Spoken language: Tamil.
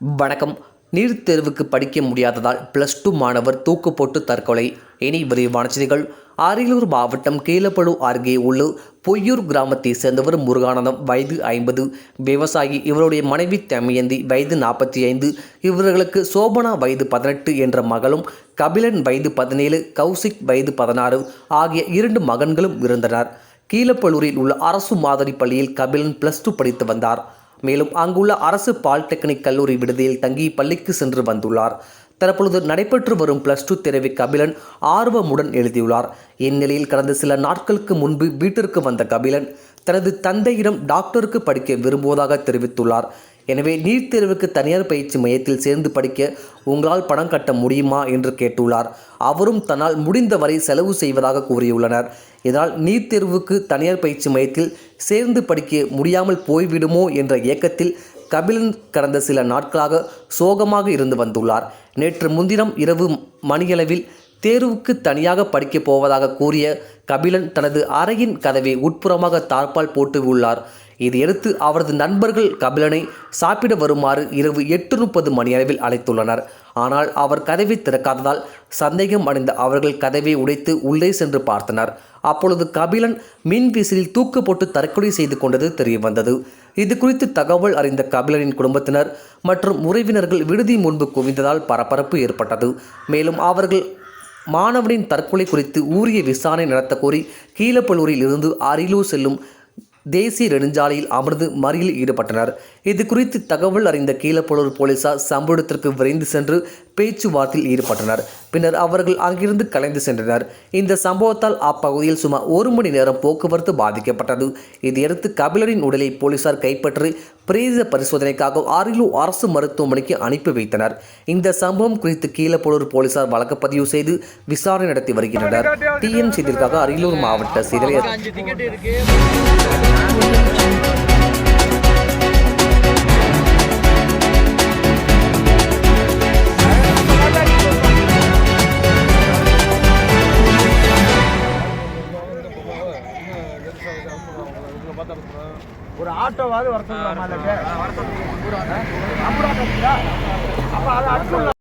வணக்கம். நீட் தேர்வுக்கு படிக்க முடியாததால் ப்ளஸ் டூ மாணவர் தூக்கு போட்டு தற்கொலை. இனி விரிவான செய்திகள். அரியலூர் மாவட்டம் கீழப்பழு அருகே உள்ள பொய்யூர் கிராமத்தை சேர்ந்தவர் முருகானந்தம் வயது ஐம்பது. விவசாயி இவருடைய மனைவி தமயந்தி வயது நாற்பத்தி ஐந்து இவர்களுக்கு சோபனா வயது பதினெட்டு என்ற மகளும் கபிலன் வயது பதினேழு கௌசிக் வயது பதினாறு ஆகிய இரண்டு மகன்களும் இருந்தனர் கீழப்பழூரில் உள்ள அரசு மாதிரி பள்ளியில் கபிலன் பிளஸ் டூ படித்து வந்தார். மேலும் அங்குள்ள அரசு பாலிடெக்னிக் கல்லூரி விடுதியில் தங்கி பள்ளிக்கு சென்று வந்துள்ளார். தற்பொழுது நடைபெற்று வரும் பிளஸ் டூ தேர்வை கபிலன் ஆர்வமுடன் எழுதியுள்ளார். இந்நிலையில் கடந்த சில நாட்களுக்கு முன்பு வீட்டிற்கு வந்த கபிலன் தனது தந்தையிடம் டாக்டருக்கு படிக்க விரும்புவதாக தெரிவித்துள்ளார். எனவே நீட் தேர்வுக்கு தனியார் பயிற்சி மையத்தில் சேர்ந்து படிக்க உங்களால் பணம் கட்ட முடியுமா என்று கேட்டுள்ளார். அவரும் தன்னால் முடிந்தவரை செலவு செய்வதாக கூறியுள்ளனர். இதனால் நீட் தேர்வுக்கு தனியார் பயிற்சி மையத்தில் சேர்ந்து படிக்க முடியாமல் போய்விடுமோ என்ற ஏக்கத்தில் கபிலன் கடந்த சில நாட்களாக சோகமாக இருந்து வந்துள்ளார். நேற்று முன்தினம் இரவு மணியளவில் தேர்வுக்கு தனியாக படிக்கப் போவதாக கூறிய கபிலன் தனது அறையின் கதவை உட்புறமாக தார்ப்பால் போட்டு உள்ளார். இதையடுத்து அவரது நண்பர்கள் கபிலனை சாப்பிட வருமாறு இரவு எட்டு முப்பது மணியளவில் அழைத்துள்ளனர். ஆனால் அவர் கதவை திறக்காததால் சந்தேகம் அடைந்த அவர்கள் கதவை உடைத்து உள்ளே சென்று பார்த்தனர். அப்பொழுது கபிலன் மின் விசிலில் தூக்கு போட்டு தற்கொலை செய்து கொண்டது தெரிய வந்தது இது குறித்து தகவல் அறிந்த கபிலனின் குடும்பத்தினர் மற்றும் உறவினர்கள் விடுதி முன்பு குவிந்ததால் பரபரப்பு ஏற்பட்டது. மேலும் அவர்கள் மாணவனின் தற்கொலை குறித்து ஊரிய விசாரணை நடத்த கோரி இருந்து அரியலூர் செல்லும் தேசிய நெடுஞ்சாலையில் அமர்ந்து மறியலில் ஈடுபட்டனர். இது குறித்து தகவல் அறிந்த கீழப்பலூர் போலீசார் சம்பவ இடத்திற்கு விரைந்து சென்று பேச்சுவார்த்தையில் ஈடுபட்டனர். பின்னர் அவர்கள் அங்கிருந்து கலைந்து சென்றனர். இந்த சம்பவத்தால் அப்பகுதியில் சுமார் ஒரு மணி நேரம் போக்குவரத்து பாதிக்கப்பட்டது. இதையடுத்து கபிலரின் உடலை போலீசார் கைப்பற்றி பிரேத பரிசோதனைக்காக அரியலூர் அரசு மருத்துவமனைக்கு அனுப்பி வைத்தனர். இந்த சம்பவம் குறித்து கீழப்பள்ளூர் போலீசார் வழக்கு பதிவு செய்து விசாரணை நடத்தி வருகின்றனர். டிஎன் செய்திற்காக அரியலூர் மாவட்ட செய்தியாளர். பார்த்தா ஒரு ஆட்டோவாவது வர சொல்லலாமா இல்ல அப்படி அப்ப அதை அனுப்பிச்சு